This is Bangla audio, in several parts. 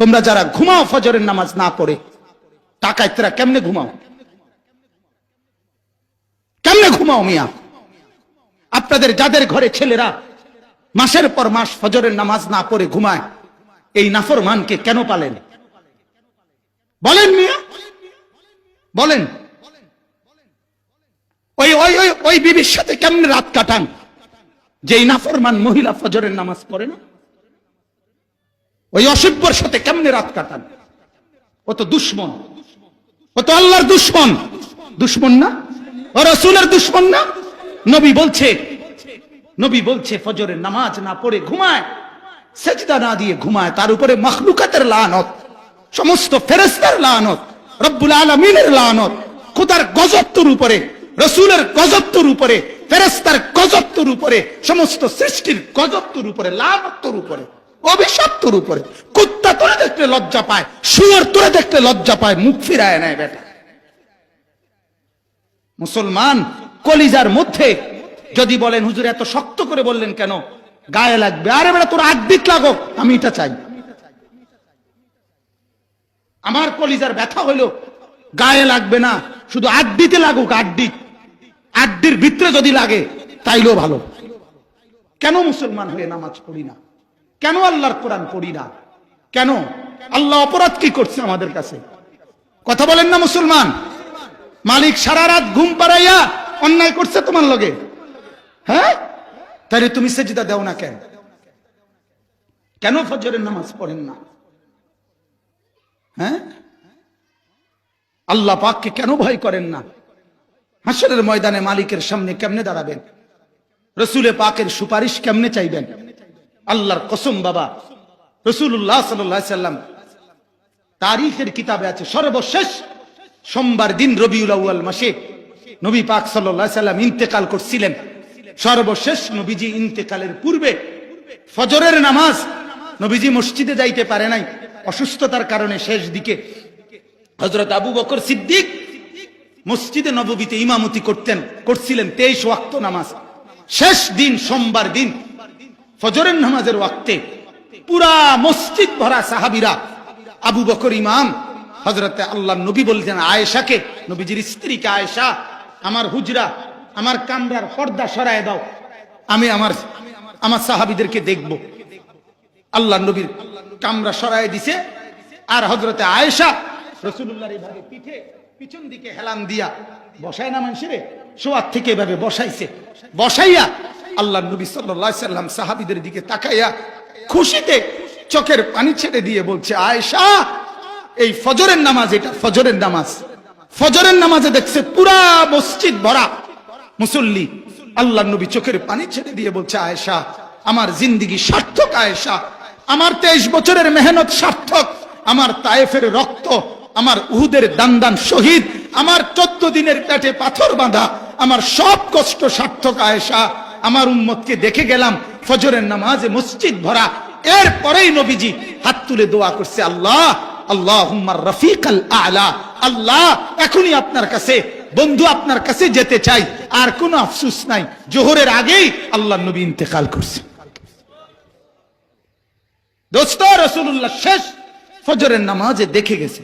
তোমরা যারা ঘুমাও, ফজরের নামাজ না পড়ে টাকায় তোরা কেমনে ঘুমাও? কেমনে ঘুমাও মিয়া? আপনাদের যাদের ঘরে ছেলেরা মাসের পর মাস ফজরের নামাজ না পড়ে ঘুমায়, এই নাফরমানকে কেন পালেন? বলেন মিয়া। বলেন। ওই ওই ওই ওই বিবির সাথে কেমনে রাত কাটান? যে এই নাফরমান মহিলা ফজরের নামাজ পড়ে না ওই অসভ্যর সাথে কেমনে রাত কাটান? ও তো দুশ্মন। ও তো আল্লাহর দুশ্মন। দুশ্মন না? ও রসুলের দুশ্মন না? নবী বলছে নবী বলছে, ফজরের নামাজ না পড়ে ঘুমায়, সেজদা না দিয়ে ঘুমায়, তার উপরে মখলুকাতের লানত, সমস্ত ফেরেস্তার লানত, রব্বুল আলমিনের লানত, খুদার গজত্বর উপরে, রসুলের গজত্বর উপরে ফেরেস্তার গজত্বর উপরে, সমস্ত সৃষ্টির গজত্বর উপরে লানত্বর উপরে। অভিশপ্তর উপরে। কুত্তা তোরে দেখলে লজ্জা পায়, শুয়ার তোরে দেখলে লজ্জা পায়, মুখ ফিরায় নেয় বেটা। মুসলমান কলিজার মধ্যে যদি বলেন, হুজুর, এত শক্ত করে বললেন কেন? গায়ে লাগবে। আরে বেটা, তোর আড্ডিত লাগো আমি এটা চাই। আমার কলিজার ব্যথা হইল গায়ে লাগবে না, শুধু আড্ডিতে লাগুক আড্ডি আড্ডির ভিতরে যদি লাগে, তাইলেও ভালো। কেন মুসলমান হয়ে নামাজ পড়ি না? কেন আল্লাহর কোরআন পড়ি না? কেন? আল্লাহ অপরাধ কি করছে আমাদের কাছে? কথা বলেন না মুসলমান। মালিক সারা রাত ঘুম পাড়াইয়া অন্যায় করছে তোমার লগে। হ্যাঁ? তাহলে তুমি সেজিদা দেও না কেন? কেন ফজরের নামাজ পড়েন না? হ্যাঁ? আল্লাহ পাককে কেন ভয় করেন না? হাসরের ময়দানে মালিকের সামনে কেমনে দাঁড়াবেন? রসুলে পাকের সুপারিশ কেমনে চাইবেন? আল্লাহর কসম বাবা। রসুল্লাহ সাল্লাম তারিখের কিতাবে আছে, সর্বশেষ সোমবার দিন আউয়াল মাসে নবী পাক সাল্লাম ইন্তেকাল করছিলেন। সর্বশেষ নবীজি ইন্তেকালের পূর্বে ফজরের নামাজ নবীজি মসজিদে যাইতে পারে নাই। অসুস্থতার কারণে শেষ দিকে হজরত আবু বকর সিদ্দিক মসজিদে নববীতে ইমামতি করতেন, করছিলেন তেইশ ওয়াক্ত নামাজ। শেষ দিন, সোমবার দিন ফজরের নামাজের ওয়াক্তে পুরা মসজিদ ভরা সাহাবিরা আবু বকর ইমাম হজরতে আল্লাহ নবী বলছেন, আয়েশাকে, নবীজির স্ত্রীকে, আয়েশা, আমার হুজরা, আমার কামরার পর্দা সরায় দাও, আমি আমার আমার সাহাবিদেরকে দেখব। আল্লাহ নবীর কামরা সরায় দিছে, আর হজরতে আয়েশা রসুল্লাহর এইভাবে পিঠে পিছন দিকে হেলান দিয়া বসায় না মানুষের শোয়ার থেকে এভাবে বসাইছে। বসাইয়া আল্লাহ নবী সাল্লাহ সাল্লাম সাহাবিদের দিকে তাকাইয়া খুশিতে চোখের পানি ছেড়ে দিয়ে বলছে, আয়েশা, এই ফজরের নামাজ এটা ফজরের নামাজ। ফজরের নামাজে দেখছে পুরা মসজিদ ভরা। মুসল্লি আল্লাহ নবী চোখের পানি ছেড়ে দিয়ে বলছে, আয়েশা, আমার জিন্দিগি সার্থক, আয়েশা। আমার তেইশ বছরের মেহনত সার্থক। আমার তায়েফের রক্ত, আমার উহুদের দান শহীদ। আমার চোদ্দ দিনের পেটে পাথর বাঁধা। আমার সব কষ্ট সার্থক, আয়েশা। আমার উম্মতকে দেখে গেলাম, ফজরের নামাজে মসজিদ ভরা। এরপরেই নবীজি হাত তুলে দোয়া করছে, আল্লাহ আল্লাহ রফিক আলা। আল্লাহ, এখনই আপনার কাছে, বন্ধু আপনার কাছে যেতে চাই। আর কোনো আফসুস নাই, জোহরের আগেই আল্লাহ নবী ইন্তেকাল করছে। দোস্ত রসুল্লাহ শেষ ফজরের নামাজে দেখে গেছে।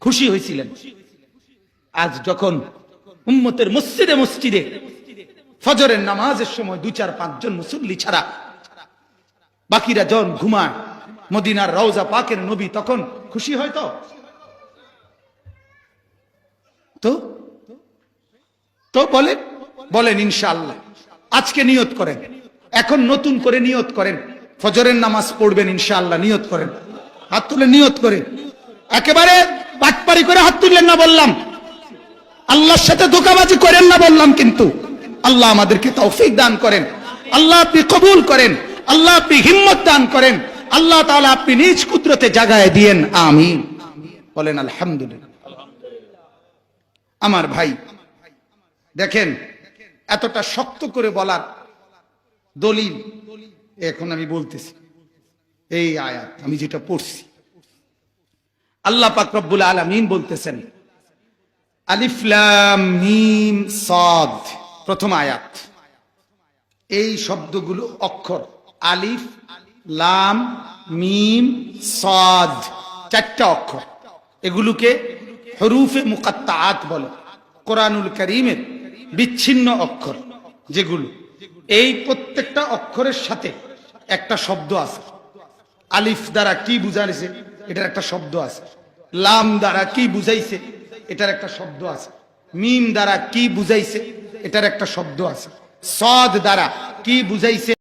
খুশি হয়েছিলেন। আজ যখন উম্মতের মসজিদে মসজিদে ফজরের নামাজের সময় দুই চার পাঁচজন মুসল্লি ছাড়া বাকিরা জন ঘুমায়। মদিনার রওজা পাকের নবী তখন খুশি হয়তো তো? তো? বলেন? বলেন ইনশাআল্লাহ। আজকে নিয়ত করেন। এখন নতুন করে নিয়ত করেন। ফজরের নামাজ পড়বেন ইনশাআল্লাহ, নিয়ত করেন। হাত তুলে নিয়ত করে একেবারে বাটপারি করে হাত তুললেন না বললাম। আল্লাহর সাথে ধোকাবাজি করেন না বললাম কিন্তু। আল্লাহ আমাদেরকে তৌফিক দান করেন। আল্লাহ আপনি কবুল করেন। আল্লাহ আপনি হিম্মত দান করেন। আল্লাহ তাআলা আপনি নিজ কুদরতে জাগায় দিয়েন। আমিন। বলেন, আলহামদুলিল্লাহ। আমার ভাই, দেখেন, এতটা শক্ত করে বলার দলিল এখন আমি বলতেছি। এই আয়াত আমি যেটা পড়ছি। আল্লাহ পাক রব্বুল আলামিন বলতেছেন, আলিফ লাম মিম সাদ। প্রথম আয়াত। এই শব্দগুলো অক্ষর। আলিফ, লাম, মিম, সাদ, চারটা অক্ষর। এগুলোকে হরুফে মুকাত্তাআত বলে। কোরআনুল করিমের বিচ্ছিন্ন অক্ষর যেগুলো। এই প্রত্যেকটা অক্ষরের সাথে একটা শব্দ আছে। আলিফ দ্বারা কি বুঝাইছে? এটার একটা শব্দ আছে। লাম দ্বারা কি বুঝাইছে? এটার একটা শব্দ আছে। মিম দ্বারা কি বুঝাইছে? এটার একটা শব্দ আছে। সদ দ্বারা কি বুঝাইছে?